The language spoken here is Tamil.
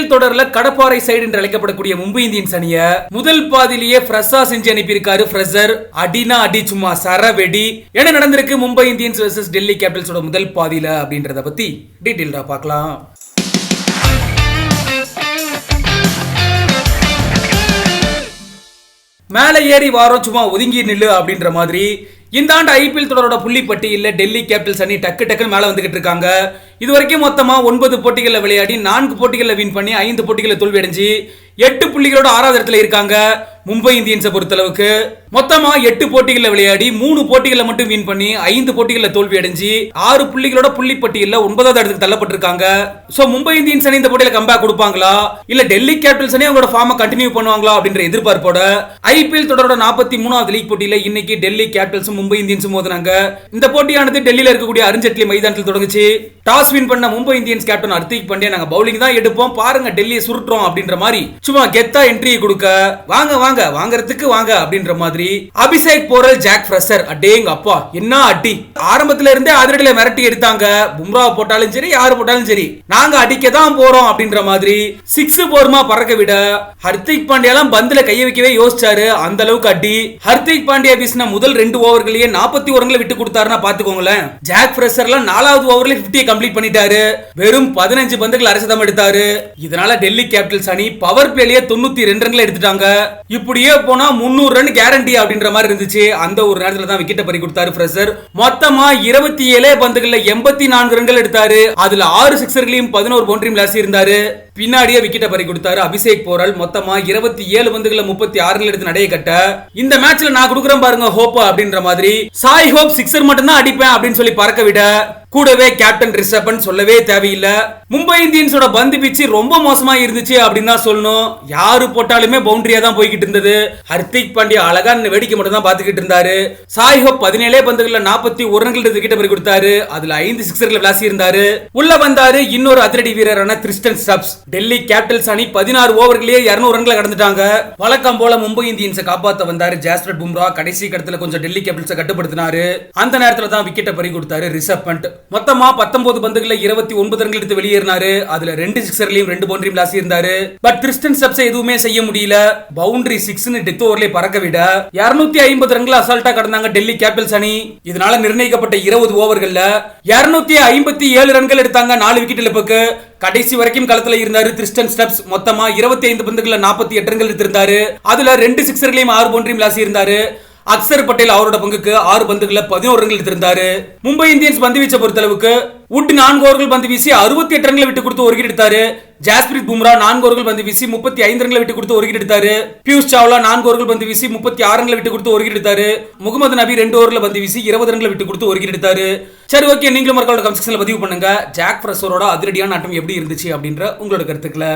ஐபிஎல் தொடர்ல கடப்பாறை சைடு என்று அழைக்கப்படக்கூடிய மும்பை இந்தியன்ஸ் அணிய முதல் பாதிலேயே ஃப்ரெஷ்ஷா செஞ்சு அனுப்பியிருக்காரு ஃப்ரெஷர். அடினா அடி சும்மா சரவெடி. என்ன நடந்திருக்கு மும்பை இந்தியன்ஸ் வர்சஸ் டெல்லி கேபிட்டல்ஸோட முதல் பாதியில அப்படின்றத பத்தி டீட்டெயில்டா பார்க்கலாம். மேலே ஏறி வாரம் சும்மா ஒதுங்கி நில்லு அப்படின்ற மாதிரி இந்த ஆண்டு ஐபிஎல் தொடரோட புள்ளி பட்டியலில் டெல்லி கேபிட்டல்ஸ் அணி டக்கு டக்குன்னு மேலே வந்துகிட்டு இருக்காங்க. இது வரைக்கும் மொத்தமாக ஒன்பது போட்டிகளில் விளையாடி நான்கு போட்டிகளில் வின் பண்ணி ஐந்து போட்டிகளில் தோல்வி எட்டு புள்ளிகளோட ஆறாவது இடத்துல இருக்காங்க. மும்பை இந்தியன்ஸை பொறுத்தளவுக்கு மொத்தமா எட்டு போட்டிகளில் விளையாடி மூணு போட்டிகளை மட்டும் வின் பண்ணி ஐந்து போட்டிகளில் தோல்வி அடைஞ்சு ஆறு புள்ளிகளோட புள்ளி பட்டியலில் ஒன்பதாவது இடத்துக்கு தள்ளப்பட்டிருக்காங்க. ஸோ மும்பை இந்தியன்ஸ் அணி இந்த போட்டியில் கம்பேக் கொடுப்பாங்களா? இல்ல டெல்லி கேபிட்டல்ஸ் அணி அவங்களோட ஃபார்மை கண்டினியூ பண்ணுவாங்களா அப்படின்ற எதிர்பார்ப்போட ஐபிஎல் தொடரோட நாற்பத்தி மூணாவது லீக் போட்டியில் இன்னைக்கு டெல்லி கேபிட்டல்ஸும் மும்பை இந்தியன்ஸும் மோதினாங்க. இந்த போட்டியானது டெல்லியில் இருக்கக்கூடிய அருண்ஜேட்லி மைதானத்தில் தொடங்குச்சு. டாஸ் வின் பண்ண மும்பை இந்தியன்ஸ் கேப்டன் ஹர்திக் பாண்டியா நாங்க பவுலிங் தான் எடுப்போம். பாருங்க டெல்லியை சுருட்டுறோம் அப்படின்ற மாதிரி சும்மா கெத்தா என்ட்ரி கொடுக்க. வாங்க வாங்க வாங்குறதுக்கு வாங்க அப்படின்ற மாதிரி அபிஷேக் போரல் ஜாக் ஃப்ரெஷர் அடேங்க அப்பா என்ன அடி? ஆரம்பத்துல இருந்தே அதிரடியில மிரட்டி எடுத்தாங்க. பும்ரா போட்டாலும் சரி யாரு போட்டாலும் சரி. நாங்க அடிக்க தான் போறோம் அப்படின்ற மாதிரி சிக்ஸ் போர்மா பறக்க விட ஹர்திக் பாண்டியாலாம் பந்துல கைய வைக்கவே யோசிச்சாரு. அந்த அளவுக்கு அடி. ஹர்திக் பாண்டியா வீசின முதல் ரெண்டு ஓவர்களையே நாற்பத்தி ஓரங்களை விட்டு கொடுத்தாருன்னா பாத்துக்கோங்களேன் ஜாக் ஃப்ரெஷர்லாம் நாலாவது ஓவர்ல 50 கம்ப்ளீட் பண்ணிட்டாரு. வெறும் பதினஞ்சு பந்துகள் அரசதம் எடுத்தாரு. இதனால டெல்லி கேபிட்டல்ஸ் அணி பவர் பிளேலயே தொண்ணூத்தி ரெண்டு ரன்கள் எடுத்துட்டாங்க. இப்படியே போனா முன்னூறு ரன் கேரண்டி அப்படின்ற மாதிரி இருந்துச்சு. அந்த ஒரு நேரத்துல தான் விக்கெட்டை பறி கொடுத்தாரு ஃப்ரெஷர் மொத்தமா இருபத்தி ஏழே பந்துகள்ல எண்பத்தி நான்கு ரன்கள் எடுத்தாரு. அதுல ஆறு சிக்ஸர்களையும் பதினோரு பவுண்டரியும் லாசி இருந்தாரு பின்னாடியே விக்கெட்டை பறி கொடுத்தாரு அபிஷேக் போரல். மொத்தமா இருபத்தி ஏழு பந்துகளை முப்பத்தி ஆறு ரன்கள் எடுத்து நடைய கட்ட. இந்த மேட்ச்ல நான் கொடுக்குறேன் பாருங்க ஹோப் அப்படின்ற மாதிரி. சாய் ஹோப் சிக்ஸர் மட்டும் தான் அடிப்பேன் அப்படின்னு சொல்லி பறக்க விட. கூடவே கேப்டன் ரிஷபன் சொல்லவே தேவையில்லை. மும்பை இந்தியன்ஸோட பந்து பிச்சு ரொம்ப மோசமா இருந்துச்சு அப்படின்னு தான் சொல்லணும். யாரு போட்டாலுமே பவுண்டரியா தான் போய்கிட்டு இருந்தது. ஹர்திக் பாண்டியா அழகா இந்த வேடிக்கை மட்டும் தான் பாத்துக்கிட்டு இருந்தாரு. சாய் ஹோப் பதினேழே பந்துகள்ல நாற்பத்தி ஒரு ரன்கள் கிட்ட பறி கொடுத்தாரு. அதுல ஐந்து சிக்ஸர்கள் விளாசி இருந்தாரு. உள்ள வந்தாரு இன்னொரு அதிரடி வீரரான கிறிஸ்டன் ஸ்டப்ஸ். டெல்லி கேபிட்டல்ஸ் அணி பதினாறு ஓவர்களே இருநூறு ரன்களை கடந்துட்டாங்க. வழக்கம் போல மும்பை இந்தியன்ஸை காப்பாத்த வந்தாரு ஜாஸ்பர் பும்ரா. கடைசி கடத்துல கொஞ்சம் டெல்லி கேபிட்டல்ஸை கட்டுப்படுத்தினாரு. அந்த நேரத்துல தான் விக்கெட்டை பறி கொடுத்தாரு ரிஷப் பண்ட். மொத்தமா பத்தொன்பது பந்துகள்ல இருபத்தி ஒன்பது ரன்கள் எடுத்து வெளியேறினாரு. அதுல ரெண்டு சிக்ஸர்லயும் ரெண்டு பவுண்டரியும் லாசி இருந்தாரு பட் கிறிஸ்டன் ஸ்டப்ஸ் எதுவுமே செய்ய முடியல. பவுண்டரி சிக்ஸ்னு டெத் ஓவர்லயே பறக்க விட. இருநூத்தி ஐம்பது ரன்கள் அசால்ட்டா கடந்தாங்க டெல்லி கேபிட்டல்ஸ் அணி. இதனால நிர்ணயிக்கப்பட்ட இருபது ஓவர்கள்ல இருநூத்தி ஐம்பத்தி ஏழு ரன்கள் எடுத்தாங்க நாலு விக்கெட் இழப்புக்கு. கடைசி வரைக்கும் களத்துல இருந்தாரு கிறிஸ்டன் ஸ்டெப்ஸ் மொத்தமா இருபத்தி ஐந்து பந்துகள்ல நாற்பத்தி எட்டு ரன்கள் எடுத்திருந்தாரு. அதுல ரெண்டு சிக்ஸர்களையும் ஆறு பவுண்டரியும் லாசி இருந்தாரு அக்சர் பட்டேல் அவரோட பங்குக்கு ஆறு பந்துகளில் பதினோரு ரன்கள் எடுத்திருந்தாரு. மும்பை இந்தியன்ஸ் பந்து வீச்ச பொறுத்தளவுக்கு உட் நான்கு ஓவர்கள் பந்து வீசி அறுபத்தி எட்டு ரன்களை விட்டு கொடுத்து ஒரு எடுத்தாரு. ஜாஸ்பிரித் பும்ரா நான்கு ஓவர்கள் பந்து வீசி முப்பத்தி ஐந்து ரன்களை விட்டு கொடுத்து ஒரு எடுத்தாரு. பியூஷ் சாவ்லா நான்கு ஓவர்கள் பந்து வீசி முப்பத்தி ஆறு ரன்களை விட்டு கொடுத்து ஒரு எடுத்தாரு. முகமது நபி ரெண்டு ஓவர்ல பந்து வீசி இருபது ரன்களை விட்டு கொடுத்து ஒரு எடுத்தாரு. சரி ஓகே நீங்களும் மக்களோட கமெண்ட் பதிவு பண்ணுங்க. ஜாக் ஃப்ரெஷரோட அதிரடியான ஆட்டம் எப்படி இருந்துச்சு அப்படின்ற உங்களோட கருத்துக்களை